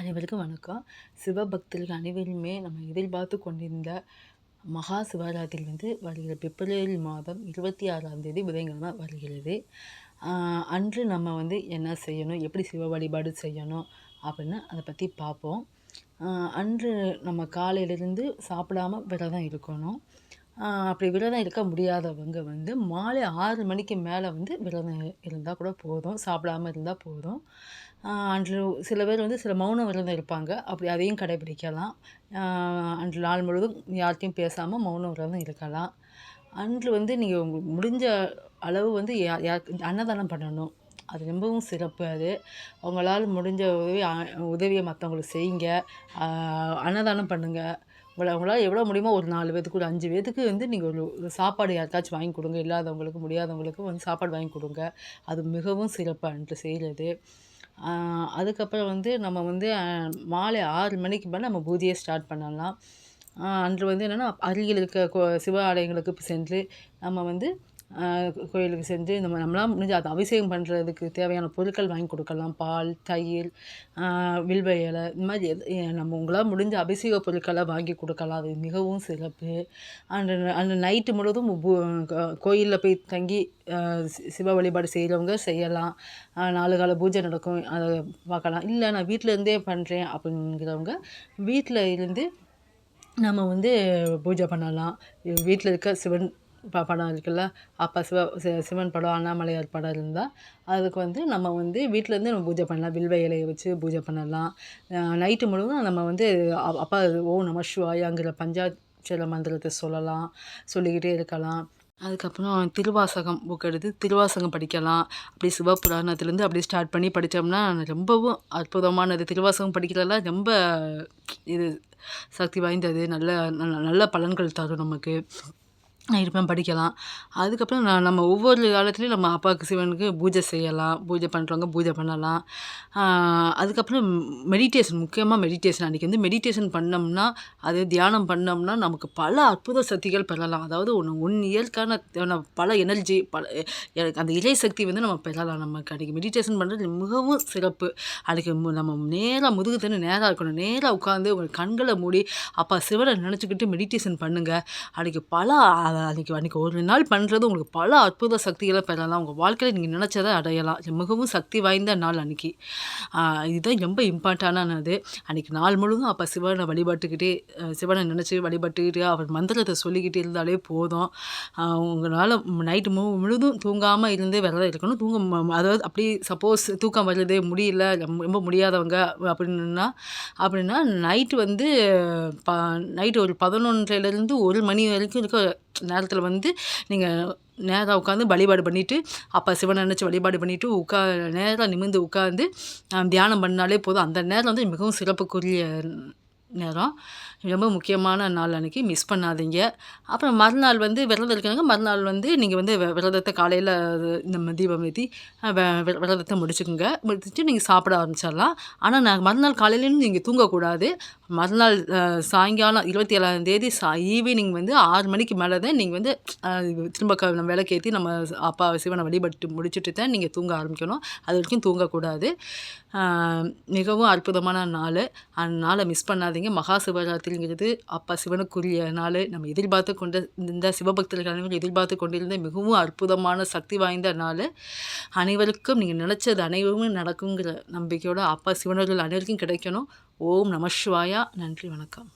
அனைவருக்கும் வணக்கம். சிவபக்தர்கள் அனைவருமே நம்ம எதிர்பார்த்து கொண்டிருந்த மகா சிவராத்திரி வந்து வருகிற பிப்ரவரி மாதம் இருபத்தி ஆறாம் தேதி புதன்கிழமை வருகிறது. அன்று நம்ம வந்து என்ன செய்யணும் எப்படி சிவ வழிபாடு செய்யணும் அப்படின்னு அதை பற்றி பார்ப்போம். அன்று நம்ம காலையிலேருந்து சாப்பிடாம விரதம் இருக்கணும். அப்படி விரதம் இருக்க முடியாதவங்க வந்து மாலை ஆறு மணிக்கு மேலே வந்து விரதம் இருந்தால் கூட போதும். சாப்பிடாம இருந்தால் போதும். அன்று சில பேர் வந்து சில மௌன விரதம் இருப்பாங்க. அப்படி அதையும் கடைபிடிக்கலாம். அன்று நாள் முழுவதும் யார்கிட்டையும் பேசாமல் மௌன விரதம் இருக்கலாம். அன்று வந்து நீங்கள் உங்களுக்கு முடிஞ்ச அளவு வந்து யா அன்னதானம் பண்ணணும். அது ரொம்பவும் சிறப்பு அது. உங்களால் முடிஞ்ச உதவி உதவியை மற்றவங்களுக்கு செய்யுங்க. அன்னதானம் பண்ணுங்கள் உங்களை உங்களால் எவ்வளோ முடியுமோ ஒரு நாலு பேத்துக்கு ஒரு அஞ்சு பேத்துக்கு வந்து நீங்கள் ஒரு சாப்பாடு யாருக்காச்சும் வாங்கி கொடுங்க. இல்லாதவங்களுக்கு முடியாதவங்களுக்கு வந்து சாப்பாடு வாங்கி கொடுங்க. அது மிகவும் சிறப்பாக அன்று செய்கிறது. அதுக்கப்புறம் வந்து நம்ம வந்து மாலை ஆறு மணிக்கு மேலே நம்ம பூஜையை ஸ்டார்ட் பண்ணலாம். அன்று வந்து என்னென்னா அருகில் இருக்க கோ சிவ ஆலயங்களுக்கு சென்று நம்ம வந்து கோயிலுக்கு செஞ்சு இந்த மாதிரி நம்மளால் முடிஞ்சு அதை அபிஷேகம் பண்ணுறதுக்கு தேவையான பொருட்கள் வாங்கி கொடுக்கலாம். பால் தயிர் வில்வ இலை இந்த மாதிரி எது நம்ம உங்களால் முடிஞ்ச அபிஷேக பொருட்களை வாங்கி கொடுக்கலாம். அது மிகவும் சிறப்பு. அந்த அந்த நைட்டு முழுவதும் கோயிலில் போய் தங்கி சிவ வழிபாடு செய்கிறவங்க செய்யலாம். நாலு கால பூஜை நடக்கும். அதை பார்க்கலாம். இல்லை நான் வீட்டில் இருந்தே பண்ணுறேன் அப்படிங்கிறவங்க வீட்டில் இருந்து நம்ம வந்து பூஜை பண்ணலாம். வீட்டில் இருக்க சிவன் ப படம் இருக்குல்ல? அப்போ சிவ சி சிவன் படம் அண்ணாமலையார் படம் இருந்தால் அதுக்கு வந்து நம்ம வந்து வீட்டிலேருந்து நம்ம பூஜை பண்ணலாம். வில்வ இலையை வச்சு பூஜை பண்ணலாம். நைட்டு முழுவதும் நம்ம வந்து அப்பா ஓ நம சிவாயாங்கிற பஞ்சாட்சர மந்திரத்தை சொல்லலாம் சொல்லிக்கிட்டே இருக்கலாம். அதுக்கப்புறம் திருவாசகம் புக் எடுத்து திருவாசகம் படிக்கலாம். அப்படி சிவபுராணத்துலேருந்து அப்படியே ஸ்டார்ட் பண்ணி படித்தோம்னா ரொம்பவும் அற்புதமானது. திருவாசகம் படிக்கிறதெல்லாம் ரொம்ப இது சக்தி வாய்ந்தது. நல்ல நல்ல பலன்கள் தரும் நமக்கு. இருப்பேன் படிக்கலாம். அதுக்கப்புறம் நான் நம்ம ஒவ்வொரு காலத்துலேயும் நம்ம அப்பாவுக்கு சிவனுக்கு பூஜை செய்யலாம். பூஜை பண்ணுறவங்க பூஜை பண்ணலாம். அதுக்கப்புறம் மெடிடேஷன் முக்கியமாக மெடிடேஷன் அன்றைக்கி வந்து மெடிடேஷன் பண்ணோம்னா அது தியானம் பண்ணோம்னா நமக்கு பல அற்புத சக்திகள் பெறலாம். அதாவது ஒன்று ஒன் இயற்கான பல எனர்ஜி பல அந்த இலை சக்தி வந்து நம்ம பெறலாம். நமக்கு அன்றைக்கி மெடிடேஷன் பண்ணுறது மிகவும் சிறப்பு. அன்றைக்கி நம்ம நேராக முதுகு தண்ணி நேராக இருக்கணும். நேராக உட்காந்து உங்கள் கண்களை மூடி அப்பா சிவனை நினச்சிக்கிட்டு மெடிடேஷன் பண்ணுங்கள் அன்றைக்கி பல அன்றைக்கி அன்றைக்கி ஒரு நாள் பண்ணுறது உங்களுக்கு பல அற்புத சக்திகளை பெறலாம். உங்கள் வாழ்க்கையில் நீங்கள் நினச்சதை அடையலாம். மிகவும் சக்தி வாய்ந்த நாள் அன்றைக்கி இதுதான் ரொம்ப இம்பார்ட்டண்டானது அன்றைக்கி நாள். முழுவதும் அப்போ சிவனை வழிபட்டுக்கிட்டே சிவனை நினச்சி வழிபட்டுக்கிட்டு அவர் மந்திரத்தை சொல்லிக்கிட்டு இருந்தாலே போதும். உங்களால் நைட்டு மு முழுதும் தூங்காமல் இருந்தே விரதம் இருக்கணும். தூங்க அதாவது அப்படி சப்போஸ் தூக்கம் வருது முடியல ரொம்ப முடியாதவங்க அப்படின்னா அப்படின்னா நைட்டு வந்து ப நைட்டு ஒரு பதினொன்றிலேருந்து ஒரு மணி வரைக்கும் இருக்க நேரத்தில் வந்து நீங்கள் நேராக உட்காந்து வழிபாடு பண்ணிவிட்டு அப்போ சிவனை நினச்சி வழிபாடு பண்ணிவிட்டு உட்கா நேராக நிமிர்ந்து உட்காந்து தியானம் பண்ணாலே போதும். அந்த நேரம் வந்து மிகவும் சிறப்புக்குரிய நேரம். ரொம்ப முக்கியமான நாள் அன்றைக்கி மிஸ் பண்ணாதீங்க. அப்புறம் மறுநாள் வந்து விரதம் இருக்கிறவங்க மறுநாள் வந்து நீங்கள் வந்து விரதத்தை காலையில் நம்ம தீபம் ஏற்றி விரதத்தை முடிச்சுக்கோங்க. முடிச்சுட்டு நீங்கள் சாப்பிட ஆரம்பிச்சிடலாம். ஆனால் நான் மறுநாள் காலையிலேருந்து நீங்கள் தூங்கக்கூடாது. மறுநாள் சாயங்காலம் இருபத்தி ஏழாம் தேதி சா ஈவினிங் வந்து ஆறு மணிக்கு மேலே தான் நீங்கள் வந்து திரும்ப க நம்ம விளக்கேற்றி நம்ம அப்பா சிவனை வழிபட்டு முடிச்சுட்டு தான் நீங்கள் தூங்க ஆரம்பிக்கணும். அது வரைக்கும் தூங்கக்கூடாது. மிகவும் அற்புதமான நாள். அந்த நாளை மிஸ் பண்ணாதீங்க. மகா சிவராத்திரிங்கிறது அப்பா சிவனுக்குரிய நாள். நம்ம எதிர்பார்த்து கொண்ட இந்த சிவபக்தர்கள் அனைவரும் எதிர்பார்த்து கொண்டிருந்த மிகவும் அற்புதமான சக்தி வாய்ந்த நாள். அனைவருக்கும் நீங்கள் நினச்சது அனைவருமே நடக்குங்கிற நம்பிக்கையோட அப்பா சிவனர்கள் அனைவருக்கும் கிடைக்கணும். ஓம் நம சிவாயா. நன்றி வணக்கம்.